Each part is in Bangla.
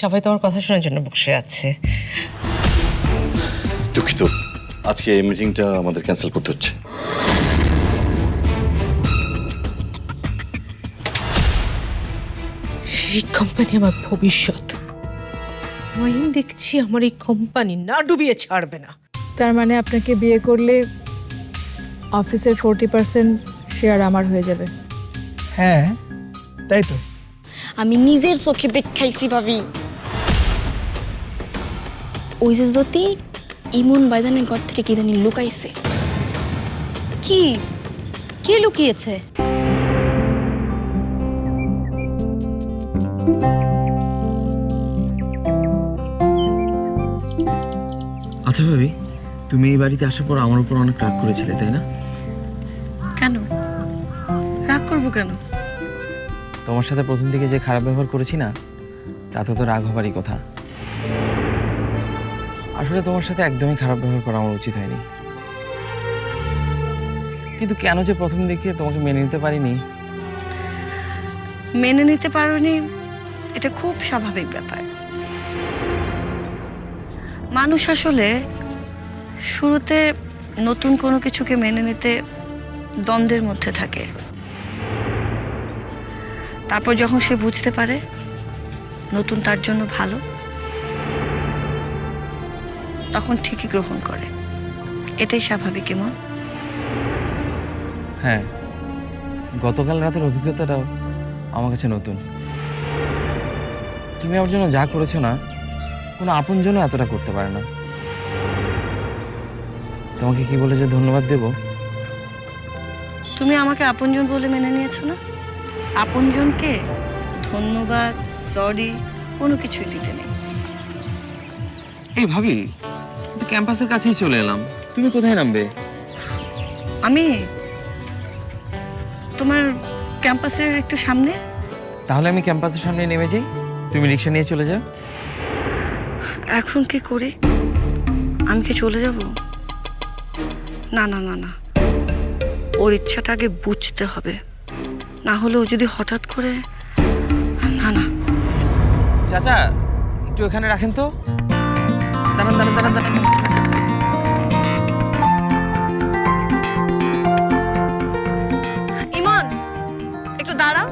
সবাই তোমার কথা শোনার জন্য বসে আছে। দুঃখিত। আজকে এই মিটিংটা আমাদের ক্যান্সেল করতে হচ্ছে। এই কোম্পানি আমার ভবিষ্যৎ। মাইন দেখছি আমার এই কোম্পানি না ডুবিয়ে ছাড়বে না। তার মানে আপনাকে বিয়ে করলে অফিসের ফোরটি পার্সেন্ট শেয়ার আমার হয়ে যাবে। হ্যাঁ তাই তো। আমি নিজের চোখে দেখাইছি ভাবি। ওই যে জ্যোতি ইমন বাইজানের ঘর থেকে কি জানি লুকাইছে। কি? কে লুকিয়েছে? আচ্ছা ভাবি তুমি এই বাড়িতে আসার পর আমার উপর অনেক রাগ করেছিলে তাই না? কেন? রাগ করব কেন? তোমার সাথে প্রথম দিকে যে খারাপ ব্যবহার করেছি না তাতে তো রাগ হবারই কথা। আসলে তোমার সাথে একদমই খারাপ ব্যবহার করা আমার উচিত হয়নি। কিন্তু কেন যে প্রথম দিকে তোমাকে মেনে নিতে পারিনি? মেনে নিতে পারোনি, এটা খুব স্বাভাবিক ব্যাপার। মানুষ আসলে শুরুতে নতুন কোনো কিছুকে মেনে নিতে দ্বন্দ্বের মধ্যে থাকে। তারপর যখন সে বুঝতে পারে নতুন তার জন্য ভালো তখন ঠিকই গ্রহণ করে। এটাই স্বাভাবিক এমন হ্যাঁ গতকাল রাতের অভিজ্ঞতাটাও আমার কাছে নতুন। তুমি আমার জন্য যা করেছ না কোনো আপনজনও এতটা করতে পারে না। তোমাকে কি বলে যে ধন্যবাদ দেবো? তুমি আমাকে আপনজন বলে মেনে নিয়েছো না? আপনজনকে ধন্যবাদ সরি কোনো কিছুই দিতে নেই। এই ভাবি তো ক্যাম্পাসের কাছেই চলে এলাম। তুমি কোথায় নামবে? আমি তোমার ক্যাম্পাসের একটু সামনে। তাহলে আমি ক্যাম্পাসের সামনে নেমে যাই। তুমি রিক্সা নিয়ে চলে যাও। এখন কি করি? আমি কি চলে যাব? না না না না। ওর ইচ্ছাটা আগে বুঝতে হবে। না হলে ও যদি হঠাৎ করে না না। চাচা একটু এখানে রাখেন তো। দাঁড়ান দাঁড়ান দাঁড়ান দাঁড়ান। ইমন একটু দাঁড়াও।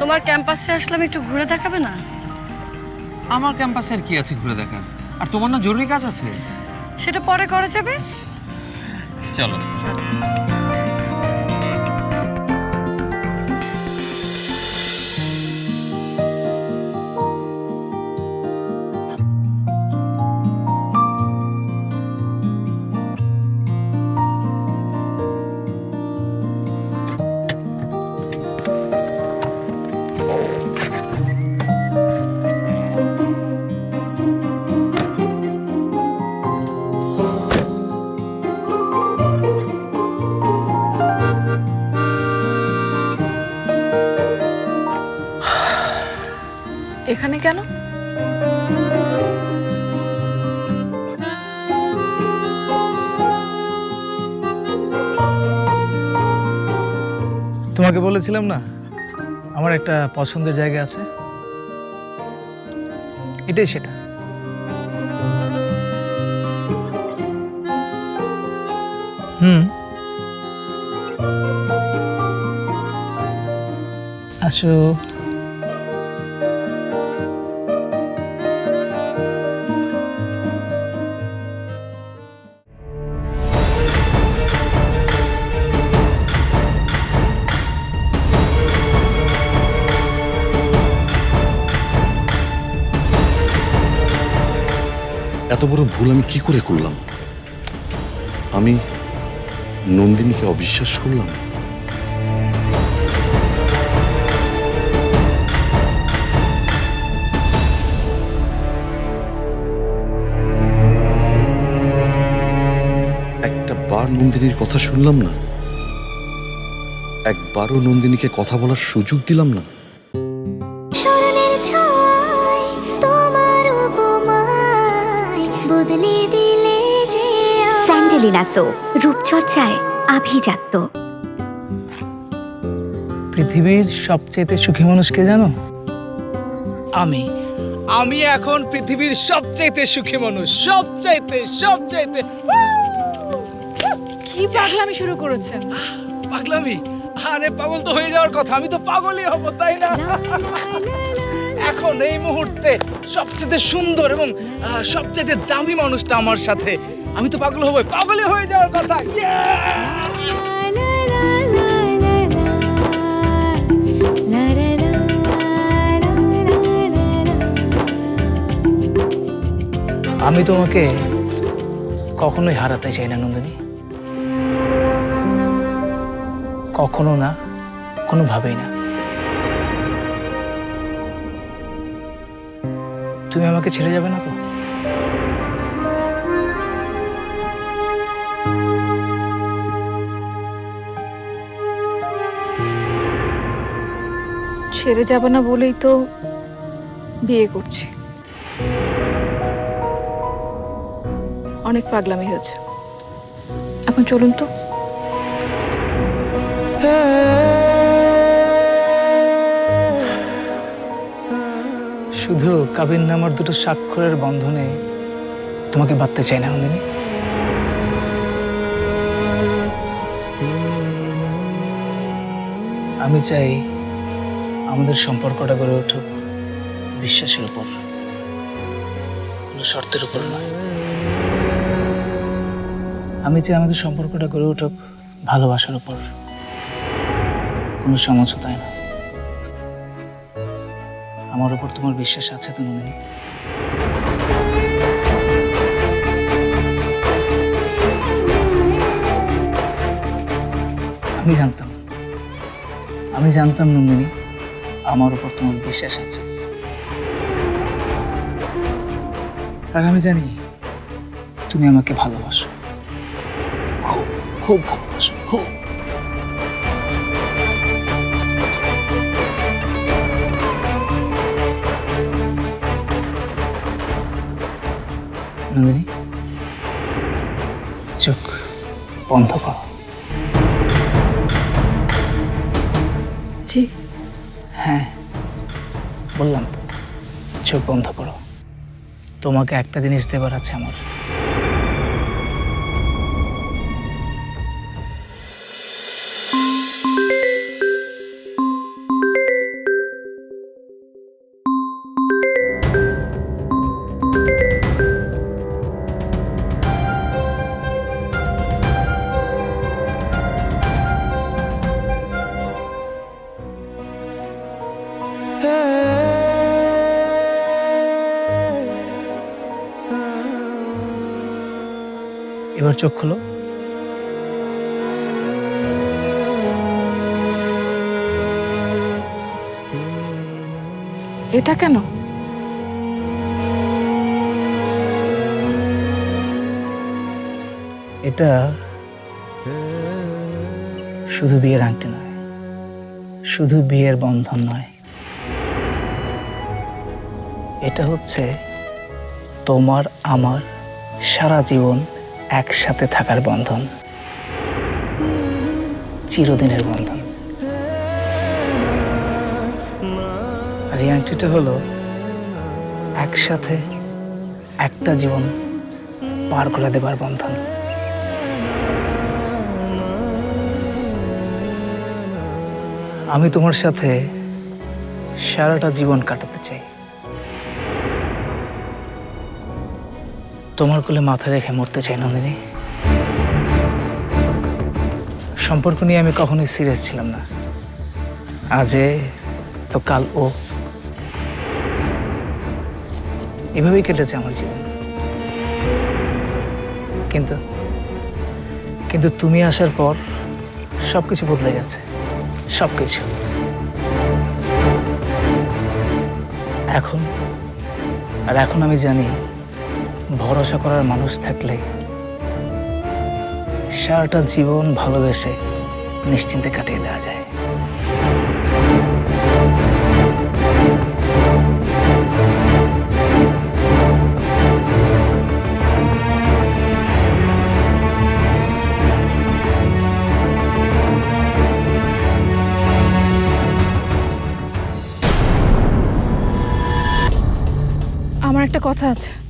তোমার ক্যাম্পাসে আসলাম একটু ঘুরে দেখাবে না? আমার ক্যাম্পাসের কি আছে ঘুরে দেখার? আর তোমার না জরুরি কাজ আছে? সেটা পরে করা যাবে? চলো। তোমাকে বলেছিলাম না? আমার একটা পছন্দের জায়গা আছে। এটাই সেটা। হুম। আসো। এত বড় ভুল আমি কি করে করলাম? আমি নন্দিনীকে অবিশ্বাস করলাম? একটা বার নন্দিনীর কথা শুনলাম না। একবারও নন্দিনীকে কথা বলার সুযোগ দিলাম না। স্পারুলিনা সো রূপচর্চায় আভিজাত্য। পৃথিবীর সবচেয়ে সুখী মানুষ কে জানো? আমি। আমি এখন পৃথিবীর সবচাইতে সুখী মানুষ। সবচাইতে সবচাইতে কি পাগলামি শুরু করেছেন? পাগলামি? আরে পাগল তো হয়ে যাওয়ার কথা। আমি তো পাগলই হব তাই না এখন এই মুহূর্তে সবচেয়ে সুন্দর এবং সবচেয়ে দামি মানুষটা আমার সাথে। আমি তো পাগল হব পাগলই হয়ে যাওয়ার কথা। আমি তোমাকে কখনোই হারাতে চাই না, নন্দিনী। কখনো না, কোনোভাবেই না। তুমি আমাকে ছেড়ে যাবে না তো? ছেড়ে যাবে না বলেই তো বিয়ে করছি। অনেক পাগলামি হয়েছে। এখন চলুন তো। শুধু কাবিন নামার দুটো স্বাক্ষরের বন্ধনে তোমাকে বাঁধতে চাই না, নন্দিনী। আমি চাই আমাদের সম্পর্কটা গড়ে উঠুক বিশ্বাসের উপর। কোনো শর্তের উপর নয়। আমি চাই আমাদের সম্পর্কটা গড়ে উঠুক ভালোবাসার উপর। কোনো সমঝোতায় না। আমার উপর তোমার বিশ্বাস আছে তো নন্দিনী আমি জানতাম। আমি জানতাম নন্দিনী, আমার উপর তোমার বিশ্বাস আছে। আর আমি জানি তুমি আমাকে ভালোবাসো। খুব খুব ভালোবাসো, খুব। নন্দিনী চোখ বন্ধ কর। জি। হ্যাঁ বললাম তো চোখ বন্ধ করো। তোমাকে একটা জিনিস দেবার আছে আমার। চোখ খোলো। এটা কেন? এটা শুধু বিয়ের আংটি নয় শুধু বিয়ের বন্ধন নয়। এটা হচ্ছে তোমার আমার সারা জীবন একসাথে থাকার বন্ধন। চিরদিনের বন্ধন। আর হলো একসাথে একটা জীবন পার করে দেবার বন্ধন। আমি তোমার সাথে সারাটা জীবন কাটাতে চাই। তোমার কোলে মাথা রেখে মরতে চাই নন্দিনী। সম্পর্ক নিয়ে আমি কখনোই সিরিয়াস ছিলাম না। আজে তো কাল ও। এভাবেই কেটেছে আমার জীবন। কিন্তু কিন্তু তুমি আসার পর সব কিছু বদলে গেছে। সব কিছু এখন, আর এখন আমি জানি ভরসা করার মানুষ থাকলে সারাটা জীবন ভালোবেসে নিশ্চিন্তে কাটিয়ে দেওয়া যায়। আমার একটা কথা আছে।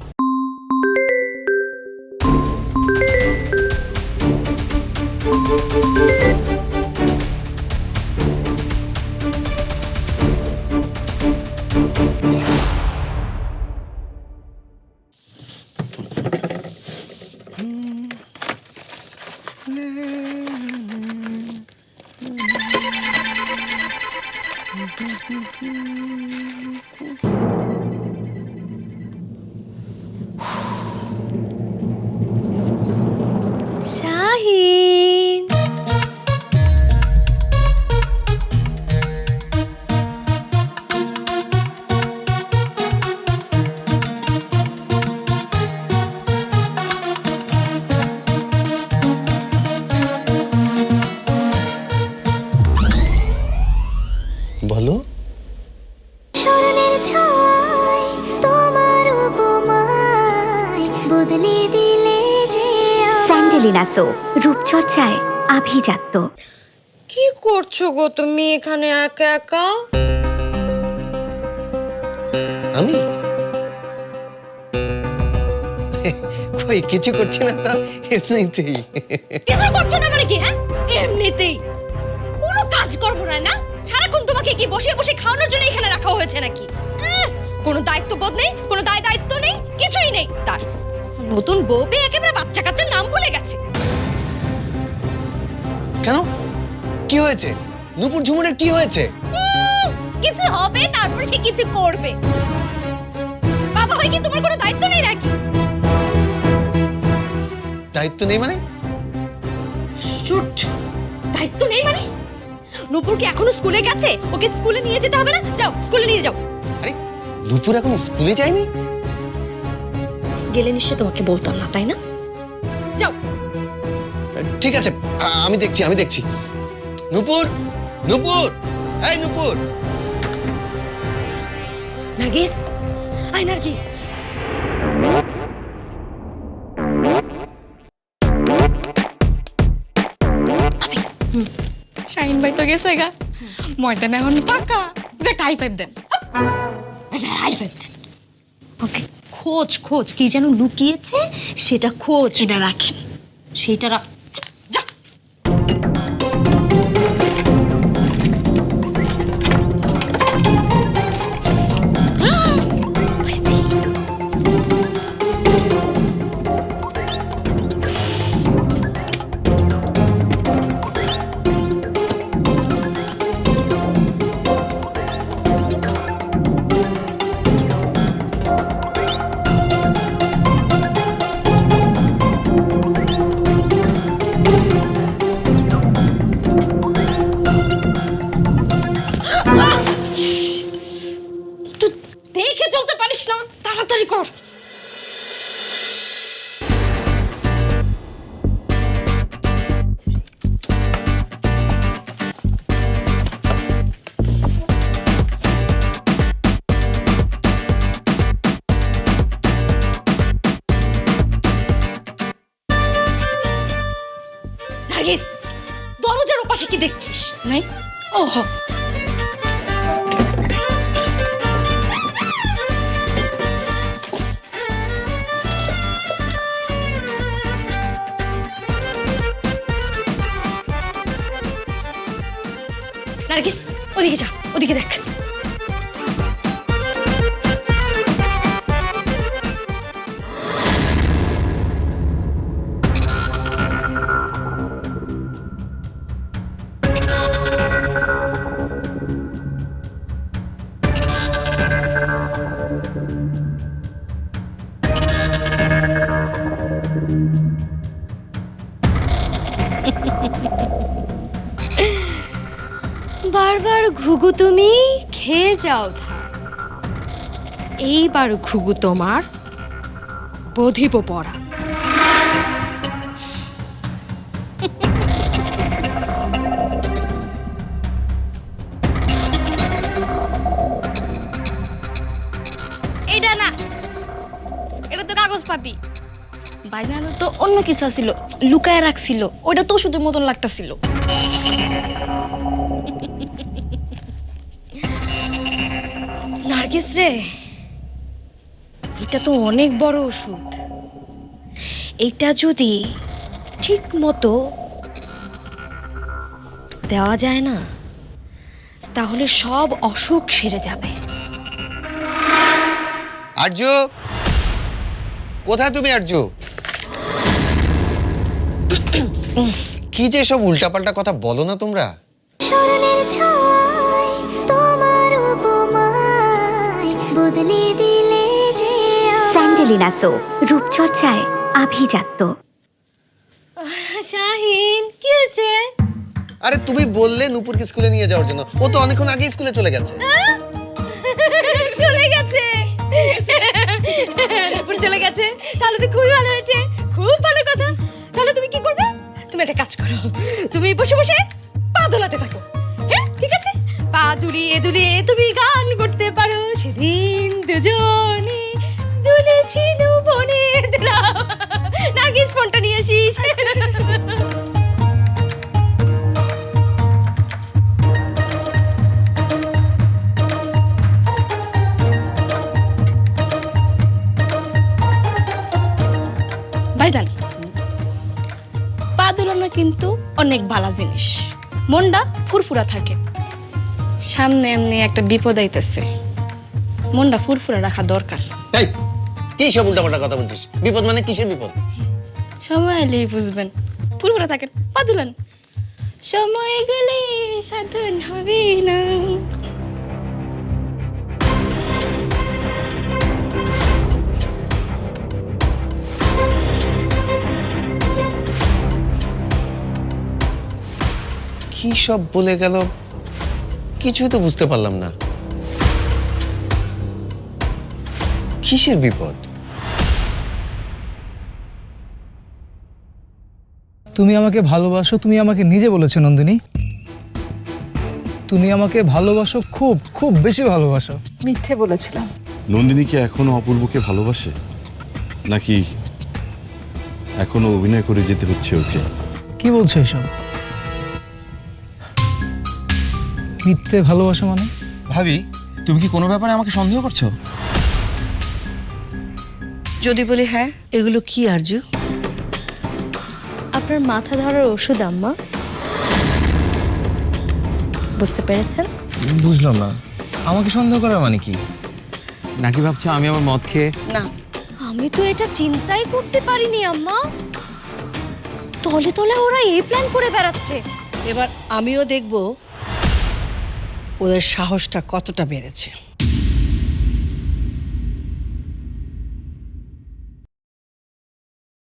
রূপচর্চায় আভিজাত্য। কি করছ গো তুমি এখানে একা একা? আমি? কই কিছু করছি না তো? এমনিতেই। কিছু করছ না মানে কি হ্যাঁ? এমনিতেই। কোনো কাজ কর্ম নাই না? সারাক্ষণ তোমাকে কি বসে বসে খাওয়ানোর জন্য এখানে রাখা হয়েছে নাকি? কোনো দায়িত্ববোধ নেই কোনো দায় দায়িত্ব নেই কিছুই নেই। তার নতুন বউ পেয়ে একেবারে বাচ্চা কাচ্চার নাম ভুলে গেছে। কেন? কি হয়েছে? নুপুর ঝুমুরের কি হয়েছে? কিছু হবে তারপরে সে কিছু করবে। বাবা হয় কি তোমার কোনো দায়িত্ব নেই নাকি? দায়িত্ব নেই মানে। দায়িত্ব নেই মানে? নূপুর কি এখনও স্কুলে গেছে? ওকে স্কুলে নিয়ে যেতে হবে না? যাও স্কুলে নিয়ে যাও। আরে নুপুর এখন স্কুলে যায়নি? গেলে নিশ্চয় তোমাকে বলতাম না তাই না? যাও। ঠিক আছে আমি দেখছি আমি দেখছি। নুপুর নুপুর এই নুপুর। নার্গিস আই নার্গিস। শাহিন ভাই তো গেছে গা। ময়দান এখন ফাঁকা। একটা হাই ফাইভ দেন। হাই ফাইভ ওকে খোঁজ খোঁজ। কি যেন লুকিয়েছে সেটা খোঁজ। এটা রাখেন। সেটা রাখ কি দেখছিস? নাই? ওহ। নার্গিস ওদিকে যা ওদিকে দেখ। তুমি খেয়ে যাও ধান এইবার ঘুঘু তোমার বধিব পড়া। এটা না এটা তো কাগজপাতি বাইনানো তো অন্য কিছু ছিল লুকায় রাখছিল ওটা তো ওষুধের মতন লাগতাছিল। নার্গিস রে। এটা তো অনেক বড় ওষুধ। এটা যদি ঠিক মতো দেওয়া যায় না তাহলে সব অসুখ সেরে যাবে। আর্য কোথায় তুমি আর্য কি যে সব উল্টাপাল্টা কথা বলো না তোমার? বদলে দিলে যে স্যান্ডেলিনা সো রূপচর্চায় আভিজাত্য। শাহিন কি হয়েছে? আরে তুমি বললে নুপুরকে স্কুলে নিয়ে যাওয়ার জন্য। ও তো অনেকক্ষণ আগেই স্কুলে চলে গেছে। চলে গেছে। নুপুর চলে গেছে। তাহলে তো খুবই ভালো হয়েছে। খুব ভালো কথা। তাহলে তুমি কি করবে? তুমি একটা কাজ করো। তুমি বসে বসে পা দোলাতে থাকো। হ্যাঁ ঠিক আছে? পা দুলিয়ে দুলিয়ে তুমি গান করতে পারো। সেদিন দুজনে দুলেছি বনে নার্গিস ফোনটা নিয়ে আসিস। ভাইজান পা দুলানো কিন্তু অনেক ভালো জিনিস। মনটা ফুরফুরা থাকে। সামনে এমনি একটা বিপদ আইতেছে। মনটা ফুরফুরে রাখা দরকার। এই কি সব উল্টাপাল্টা কথা বলছিস? বিপদ মানে কিসের বিপদ? সময় এলেই বুঝবেন। ফুরফুরে থাকেন পা দুলান সময় গেলে সাধন হবে না। কি সব বলে গেল? কিছুই তো বুঝতে পারলাম না। কিসের বিপদ? তুমি আমাকে ভালোবাসো তুমি আমাকে নিজে বলেছ নন্দিনী। তুমি আমাকে ভালোবাসো খুব খুব বেশি ভালোবাসো। মিথ্যে বলেছিলাম। নন্দিনী কি এখনও অপূর্বকে ভালোবাসে? নাকি এখনও অভিনয় করে যেতে হচ্ছে ওকে? কি বলছো এসব? মিথ্যে ভালোবাসা মানে? ভাবি তুমি কি কোনো ব্যাপারে আমাকে সন্দেহ করছ? যদি বলি হ্যাঁ এগুলো কি আর্য আপনার মাথা ধরার ওষুধ আম্মা। বুঝতে পেরেছেন? বুঝলাম না। আমাকে সন্দেহ করার মানে কি? নাকি ভাবছ আমি আমার মদ খেয়ে না। আমি তো এটা চিন্তাই করতে পারিনি আম্মা। তলে তলে ওরা এই প্ল্যান করে বেড়াচ্ছে। এবার আমিও দেখব ওদের সাহসটা কতটা বেড়েছে।